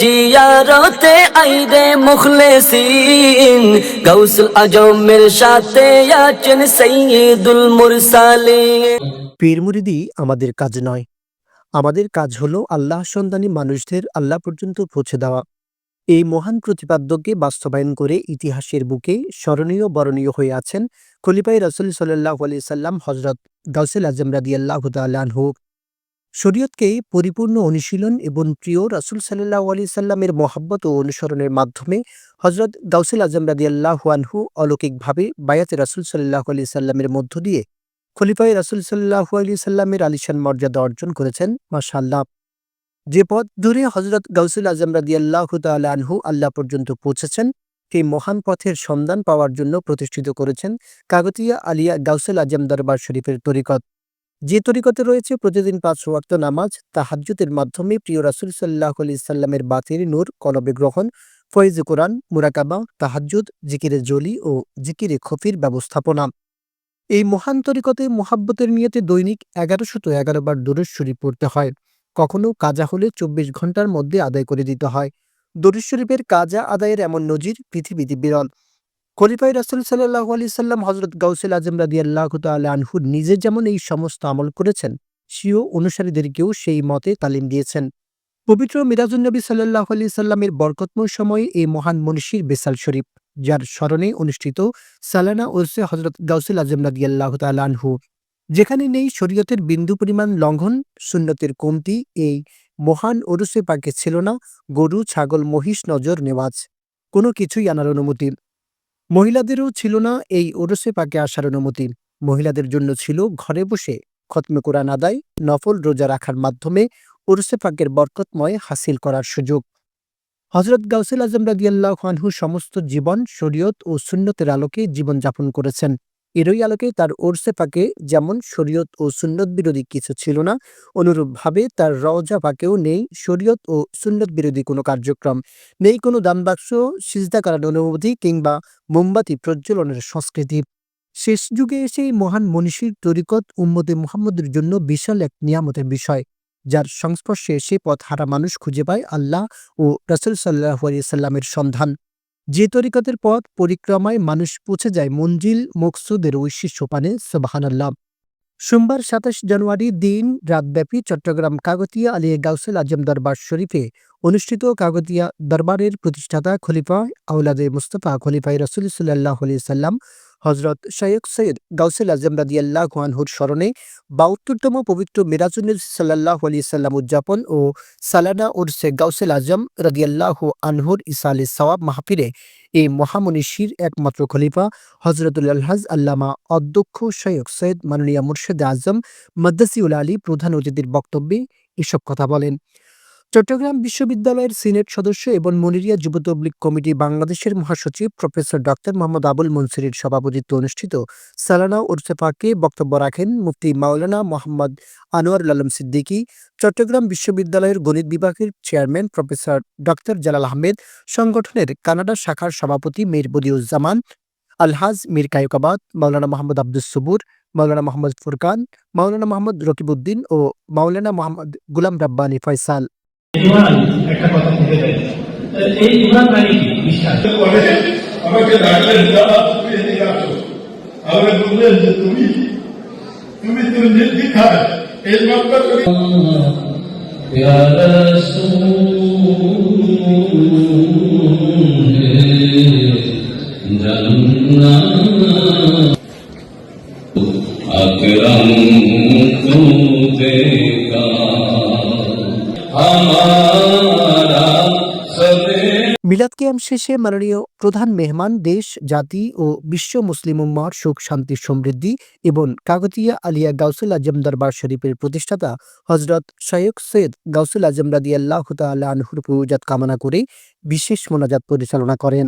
জিয়ারতে আইরে মুখলেসিন আজমের সাথে আছেন মুরসালিন পীর মুরিদি আমাদের কাজ নয়। আমাদের কাজ হলো আল্লাহ সন্ধানী মানুষদের আল্লাহ পর্যন্ত পৌঁছে দেওয়া। এই মহান প্রতিপাদ্যকে বাস্তবায়ন করে ইতিহাসের বুকে স্মরণীয় বরণীয় হয়ে আছেন খলিফাই রসুল সাল্লাহ আলি সাল্লাম হজরত গাউসেল আজম রাদি আল্লাহ তালহু শরীয়তকে পরিপূর্ণ অনুশীলন এবং প্রিয় রাসুল সাল্লাহ আলি সাল্লামের মহাব্বত ও অনুসরণের মাধ্যমে হজরত গাউসেল আজম রাদি আল্লাহ আনহু অলৌকিকভাবে বায়াতে রাসুল সাল্লাহ আলি সাল্লামের মধ্য দিয়ে খলিফাই রাসুল সাল্লাহু আলি সাল্লামের আলিশান মর্যাদা অর্জন করেছেন। মাশাল্লাহ যে পথ ধরে হজরত গাউসুল আজম রাদি আল্লাহ আনহু আল্লাহ পর্যন্ত পৌঁছেছেন, সেই মহান পথের সন্ধান পাওয়ার জন্য প্রতিষ্ঠিত করেছেন কাগতিয়া আলিয়া গাউসুল আজম দরবার শরীফের তরিকত। যে তরিকতে রয়েছে প্রতিদিন পাঁচ ওয়াক্ত নামাজ, তাহাজ্জুদের মাধ্যমে প্রিয় রাসুল সাল্লাহ আলি বাতির নূর কলবে গ্রহণ, ফয়েজ কোরআন, মুরাকাবা, তাহাজ্জুদ, জিকিরে জলি ও জিকিরে খফির ব্যবস্থাপনা। এই মহান তরিকতে মোহাব্বতের নিয়তে দৈনিক এগারোশত এগারো বার দরুদ শরীফ পড়তে হয়। কখনো কাজা হলে চব্বিশ ঘণ্টার মধ্যে আদায় করে দিতে হয়। দরুদ শরীফের কাজা আদায়ের এমন নজির পৃথিবীতে বিরল। খলিফাই রাসুল সাল্লাহ আলি সাল্লাম হজরত গাউসেল আজম রাদি আল্লাহ আনহু নিজে যেমন এই সমস্ত আমল করেছেন, সিও অনুসারীদেরকেও সেই মতে তালিম দিয়েছেন। পবিত্র মিরাজুন্নবী সাল্লাহ আলি সাল্লামের বরকতময় সময়ে এই মহান মনীষীর বেসাল শরীফ, যার স্মরণে অনুষ্ঠিত সালানা ওরসে হজরত গাউসুল আজম রাদি আল্লাহ আনহু। যেখানে নেই শরীয়তের বিন্দু পরিমাণ লঙ্ঘন, সুন্নতের কমতি, এই মহান ওরসে পাকে ছিল না, গরু, ছাগল, মহিষ নজর নেওয়াজ, কোনো কিছুই আনার অনুমতি মহিলাদেরও ছিল না এই ওরসে পাকে আসার অনুমতি। মহিলাদের জন্য ছিল ঘরে বসে খতমে কোরআন আদায়, নফল রোজা রাখার মাধ্যমে ওরসে পাকের বরকতময় হাসিল করার সুযোগ। হজরত গাউসেল আজম রাজিয়াল্লাহ সমস্ত জীবন, শরীয়ত ও সুন্নতের আলোকে জীবনযাপন করেছেন। এরই আলোকে তার ওরসে পাকে যেমন শরীয়ত ও সুন্নত বিরোধী কিছু ছিল না, অনুরূপভাবে তার রওজা পাকেও নেই শরীয়ত ও সুন্নত বিরোধী কোনো কার্যক্রম, নেই কোনো দানবাক্স, সিজদা করার অনুমতি কিংবা মোমবাতি প্রজ্বলনের সংস্কৃতি। শেষ যুগে এসে মহান মনীষীর তরিকত উম্মদে মুহাম্মদের জন্য বিশাল এক নিয়ামতের বিষয়, যার সংস্পর্শে সে পথ হারা মানুষ খুঁজে পায় আল্লাহ ও রসুল সাল্লাহ সাল্লামের সন্ধান। যে তরিকতের পথ পরিক্রমায় মানুষ পৌঁছে যায় মঞ্জিল মকসুদের ঐশী সোপানে সোবাহানাল্লাহ। সোমবার সাতাশ জানুয়ারি দিন রাতব্যাপী চট্টগ্রাম কাগতিয়া আলী গাউসেল আজম দরবার শরীফে অনুষ্ঠিত কাগতিয়া দরবারের প্রতিষ্ঠাতা খলিফা আউলাদে মুস্তফা খলিফাই রসুল সাল্লাহ সাল্লাম হজরত শায়ক সৈয়দ গাউসেল আজম রাদি আল্লাহ হুয়ানহুর স্মরণে বাহাত্তরতম পবিত্র মিরাজুল সাল্লাহ আলি সাল্লাম উদযাপন ও সালানা উর্সে গাউসেল আজম রাদিয়াল্লাহ আনহুর ইসা আলী সওয়াব মাহফিরে এই মহামনীষীর একমাত্র খলিফা হজরতুল আলহাজ আল্লামা অধ্যক্ষ শায়ক সৈয়দ মাননীয়া মুর্শেদ আজম মদ্দাসিউল আলী প্রধান অতিথির বক্তব্যে এসব কথা বলেন। চট্টগ্রাম বিশ্ববিদ্যালয়ের সিনেট সদস্য এবং মনিরিয়া যুব তবলিগ কমিটি বাংলাদেশের মহাসচিব প্রফেসর ডক্টর মোহাম্মদ আবুল মনসিরের সভাপতিত্বে অনুষ্ঠিত সালানা উরসেফাকে বক্তব্য রাখেন মুফতি মাওলানা মোহাম্মদ আনোয়ার আলম সিদ্দিকী, চট্টগ্রাম বিশ্ববিদ্যালয়ের গণিত বিভাগের chairman professor doctor Jalal Ahmed, সংগঠনের কানাডা শাখার সভাপতি মীর বদিউজ্জামান, আলহাজ মীর কায়ুকাবাদ, মাওলানা মোহাম্মদ আব্দুস সুবুর, মাওলানা মোহাম্মদ ফুরকান, মাওলানা মোহাম্মদ রকিবউদ্দিন ও মাওলানা মোহাম্মদ গুলাম রাব্বানী ফয়সাল। ইমান একটা কথা বলতে চাই এই ইমান মানে কি বিশ্বাস পরে আমাকে ডাকলেন দাদা তুমি এদিকে আসো আমাকে বললেন যে তুমি তুমি তুমি নির্দিখার এই মক্কা তুমি يا रसूल जन्नत अकरम को देखा हमारा सबे মিলাদ শেষে মাননীয় প্রধান মেহমান দেশ, জাতি ও বিশ্ব মুসলিম উম্মার সুখ, শান্তি, সমৃদ্ধি এবং কাকতিয়া আলিয়া গাউসুল আজম দরবার শরীফের প্রতিষ্ঠাতা হজরত শায়ক সৈয়দ গাউসুল আজম রাদিয়াল্লাহ আনহুর পুজাত কামনা করে বিশেষ মোনাজাত পরিচালনা করেন।